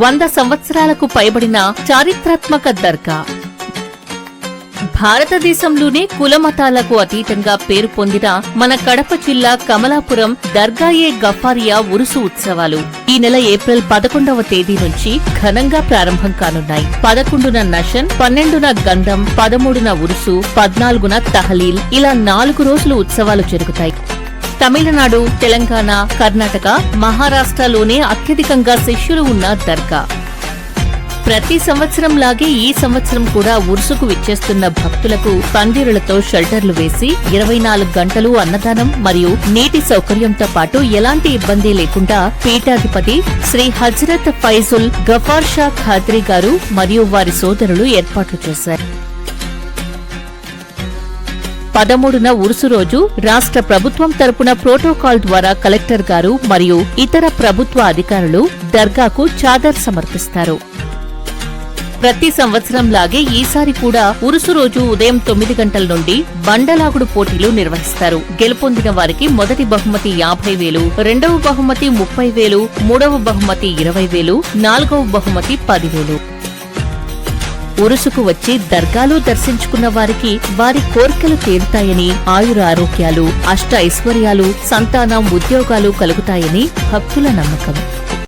వంద సంవత్సరాలకు పైబడిన చారిత్రాత్మక దర్గా. భారతదేశంలోనే కులమతాలకు అతీతంగా పేరు పొందిన మన కడప జిల్లా కమలాపురం దర్గాయే గఫారియా ఉరుసు ఉత్సవాలు ఈ నెల ఏప్రిల్ పదకొండవ తేదీ నుంచి ఘనంగా ప్రారంభం కానున్నాయి. పదకొండున నషన్ పన్నెండున గంధం పదమూడున ఉరుసు పద్నాలుగున తహలీల్ ఇలా నాలుగు రోజులు ఉత్సవాలు జరుగుతాయి. తమిళనాడు తెలంగాణ కర్ణాటక మహారాష్ట్రలోనే అత్యధికంగా శిష్యులు ఉన్న దర్గా. ప్రతి సంవత్సరం లాగే ఈ సంవత్సరం కూడా ఉరుసుకు విచ్చేస్తున్న భక్తులకు పందిరులతో షెల్టర్లు వేసి ఇరవై నాలుగు గంటలు అన్నదానం మరియు నీటి సౌకర్యంతో పాటు ఎలాంటి ఇబ్బంది లేకుండా పీఠాధిపతి శ్రీ హజరత్ ఫైజుల్ గఫార్ షా ఖాద్రీ గారు మరియు వారి సోదరులు ఏర్పాట్లు చేశారు. పదమూడున ఉరుసు రోజు రాష్ట్ర ప్రభుత్వం తరపున ప్రోటోకాల్ ద్వారా కలెక్టర్ గారు మరియు ఇతర ప్రభుత్వ అధికారులు దర్గాకు చాదర్ సమర్పిస్తారు. ప్రతి సంవత్సరం లాగే ఈసారి కూడా ఉరుసు రోజు ఉదయం తొమ్మిది గంటల నుండి బండలాగుడు పోటీలు నిర్వహిస్తారు. గెలుపొందిన వారికి మొదటి బహుమతి యాభై వేలు రెండవ బహుమతి ముప్పై వేలు మూడవ బహుమతి ఇరవై వేలు నాలుగవ బహుమతి పదివేలు ఉరుసుకు వచ్చి దర్గాలు దర్శించుకున్న వారికి వారి కోరికలు తీరుతాయని ఆయుర ఆరోగ్యాలు అష్ట ఐశ్వర్యాలు సంతానం ఉద్యోగాలు కలుగుతాయని భక్తుల నమ్మకం.